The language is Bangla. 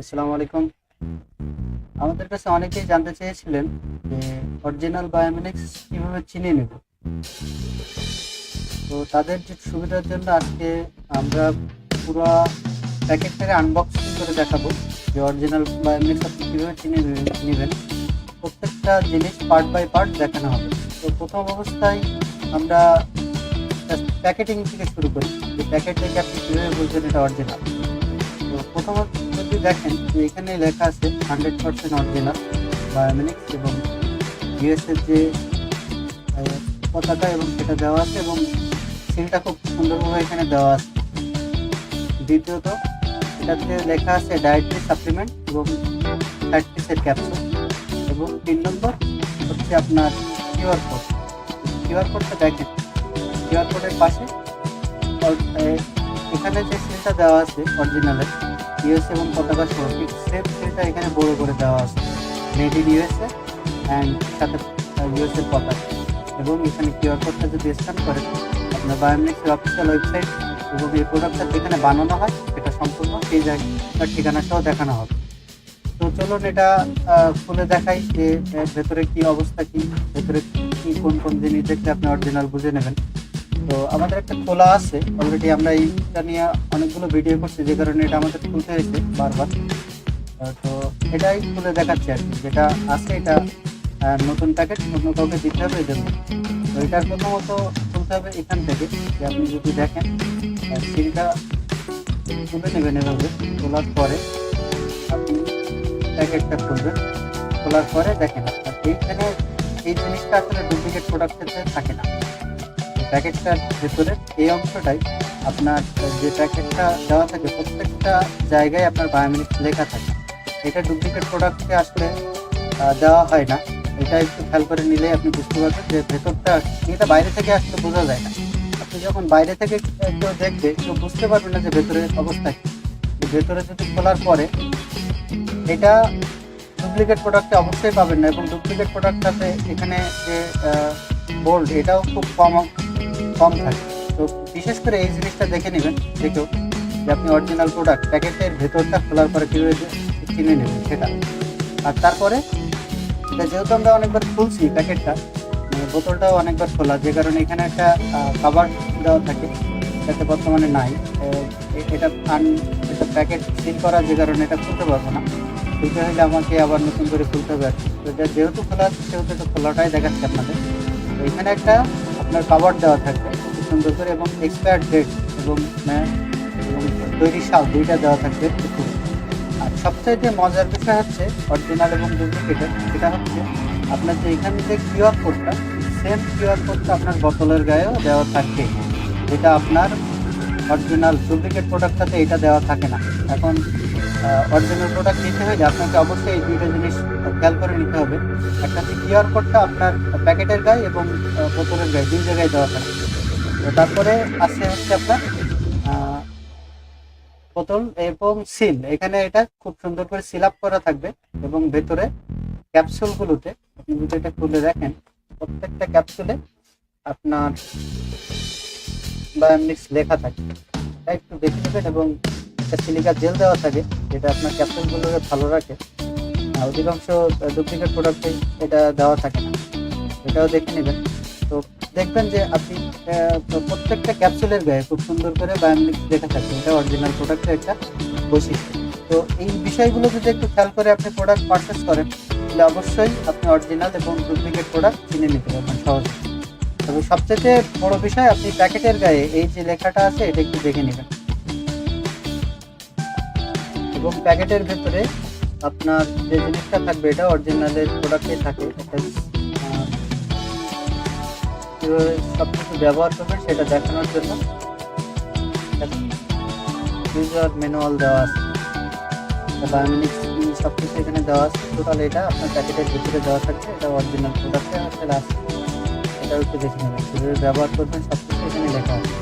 আসসালামু আলাইকুম। আমাদের কাছে অনেকেই জানতে চেয়েছিলেন যে অরিজিনাল বায়োমিনিক্স কীভাবে চিনে নেব। তো তাদের যে সুবিধার জন্য আজকে আমরা পুরো প্যাকেটটাকে আনবক্সিং করে দেখাবো যে অরিজিনাল বায়োমিনিক্স আপনি কীভাবে চিনে নেবেন প্রত্যেকটা জিনিস পার্ট বাই পার্ট দেখানো হবে। তো প্রথম অবস্থায় আমরা প্যাকেটিং থেকে শুরু করি। যে প্যাকেট থেকে আপনি কীভাবে বুঝবেন এটা অরিজিনাল তো প্রথমত দেখেন এখানে লেখা আছে হান্ড্রেড পার্সেন্ট অরিজিনাল বায়োমিনিক্স এবং ইউএসের যে পতাকা এবং সেটা দেওয়া আছে এবং সিলটা খুব সুন্দরভাবে এখানে দেওয়া আছে। দ্বিতীয়ত, এটাতে লেখা আছে ডায়েটরি সাপ্লিমেন্ট এবং প্র্যাকটিসের ক্যাপসুল এবং তিন নম্বর হচ্ছে আপনার কিউআর কোড। কিউআর কোডটা দেখেন, কিউআর কোডের পাশে এখানে যে সিলটা দেওয়া আছে অরিজিনালের ইউএস এবং পতাকা সহ সেম সিলটা এখানে বড় করে দেওয়া আছে। মেড ইন ইউএসএ অ্যান্ড সাথে ইউএসএর পতাকা এবং এখানে কিউআর কোডটা যদি স্ক্যান করেন, আপনার বায়োমেট্রিক্সের অফিসিয়াল ওয়েবসাইট এবং এই প্রোডাক্টটা যেখানে বানানো হয়, সেটা সম্পূর্ণ সেই জায়গার ঠিকানা সহ দেখানো হবে। তো চলুন এটা খুলে দেখাই যে ভেতরে কি অবস্থা, কি, ভেতরে কি, কোন কোন জিনিস দেখলে আপনি অরিজিনাল বুঝে নেবেন। তো আমাদের একটা খোলা আছে। অলরেডি আমরা এইটা নিয়ে অনেকগুলো ভিডিও করছি, যে কারণে এটা আমাদের খুলতে হয়েছে বারবার। তো এটাই খুলে দেখাচ্ছি আর কি, যেটা আছে এটা নতুন প্যাকেট অন্য কাউকে দিতে হবে এই তো এটার প্রথমত খুলতে হবে এখান থেকে, যে আপনি যদি দেখেন সিলটা তুলে নেবেন এভাবে তোলার পরে আপনি প্যাকেটটা খুলবেন। খোলার পরে দেখেন আপনার এইখানে এই জিনিসটা আসলে ডুপ্লিকেট প্রোডাক্টের থাকে না। প্যাকেটটার ভেতরে এই অংশটাই আপনার যে প্যাকেটটা দেওয়া থাকে, প্রত্যেকটা জায়গায় আপনার বায়োমিনিক্স লেখা থাকে। এটা ডুপ্লিকেট প্রোডাক্টকে আসলে দেওয়া হয় না। এটা একটু খেয়াল করে নিলে আপনি বুঝতে পারবেন যে ভেতরটা, এটা বাইরে থেকে আসলে বোঝা যায় না। আপনি যখন বাইরে থেকে কেউ দেখবে কেউ বুঝতে পারবে না যে ভেতরের অবস্থা কি। ভেতরে যদি খোলার পরে, এটা ডুপ্লিকেট প্রোডাক্টে অবশ্যই পাবেন না। এবং ডুপ্লিকেট প্রোডাক্টটাতে এখানে যে বোল্ড এটাও খুব কম কম থাকে। তো বিশেষ করে এই জিনিসটা দেখে নেবেন দেখেও যে আপনি অরিজিনাল প্রোডাক্ট প্যাকেটের ভেতরটা খোলার পরে কীভাবে চিনে নেবেন সেটা। আর তারপরে যেহেতু আমরা অনেকবার খুলছি প্যাকেটটা মানে বোতলটাও অনেকবার খোলা, যে কারণে এখানে একটা কাভার দেওয়া থাকে, যাতে বর্তমানে নাই। এটা আন, এটা প্যাকেট সিল করা যে কারণে এটা খুলতে পারব না। খুলতে হলে আমাকে আবার নতুন করে খুলতে হবে। তো যেহেতু খোলা, সেহেতু এটা খোলাটাই দেখাচ্ছে আপনাদের। তো এখানে একটা আপনার কাভার দেওয়া থাকবে। খুব সুন্দর করে এবং এক্সপায়ার ডেট এবং তৈরি সাল দুইটা দেওয়া থাকবে। আর সবচাইতে মজার বিষয় হচ্ছে অরিজিনাল এবং ডুপ্লিকেটের সেটা হচ্ছে আপনার যে এখানে যে কিউআর কোডটা সেম কিউআর কোডটা আপনার বোতলের গায়েও দেওয়া থাকবে যেটা আপনার অরিজিনাল ডুপ্লিকেট প্রোডাক্টটাতে এটা দেওয়া থাকে না। এখন অরিজিনাল প্রোডাক্ট নিতে হলে আপনাকে অবশ্যই এই দুইটা জিনিস খেয়াল করে নিতে হবে। একটা হচ্ছে কিউআর কোডটা আপনার প্যাকেটের গায়ে এবং বোতলের গায়ে, দুই জায়গায় দেওয়া থাকে। তারপরে আছে হচ্ছে আপনার বোতল এবং সিল এখানে এটা খুব সুন্দর করে সিল আপ করা থাকবে এবং ভেতরে ক্যাপসুলগুলোতে আপনি যদি এটা খুলে দেখেন, প্রত্যেকটা ক্যাপসুলে আপনার বায়োমিক্স লেখা থাকে। একটু দেখে নেবেন এবং একটা সিলিকা জেল দেওয়া থাকে, যেটা আপনার ক্যাপসুলগুলোকে ভালো রাখে। অধিকাংশ ডুপ্লিকেট প্রোডাক্টে এটা দেওয়া থাকে না। এটাও দেখে নেবেন। তো দেখবেন যে আপনি প্রত্যেকটা ক্যাপসুলের গায়ে খুব সুন্দর করে বায়োমিক্স লেখা থাকে, এটা অরিজিনাল প্রোডাক্টের একটা বৈশিষ্ট্য। তো এই বিষয়গুলো যদি একটু খেয়াল করে আপনি প্রোডাক্ট পারচেস করেন, তাহলে অবশ্যই আপনি অরিজিনাল এবং ডুপ্লিকেট প্রোডাক্ট কিনে নিতে পারবেন সহজে। তবে সবচেয়ে বড় বিষয়, আপনি প্যাকেটের গায়ে এই যে লেখাটা আছে, এটা একটু দেখে নেবেন। এবং প্যাকেটের ভেতরে আপনার যে জিনিসটা থাকবে, এটা অরিজিনালের প্রোডাক্টে থাকে। একটা সব কিছু ব্যবহার করবেন সেটা দেখানোর জন্য। ইউজার ম্যানুয়াল দেওয়া আছে। বায়োমিনিক্স সব কিছু এখানে দেওয়া আছে। টোটাল এটা আপনার প্যাকেটের ভিতরে দেওয়া থাকবে। এটা অরিজিনাল প্রোডাক্টে আছে এটাও একটু দেখে নেবেন। কীভাবে ব্যবহার করবেন সব কিছু এখানে লেখা আছে।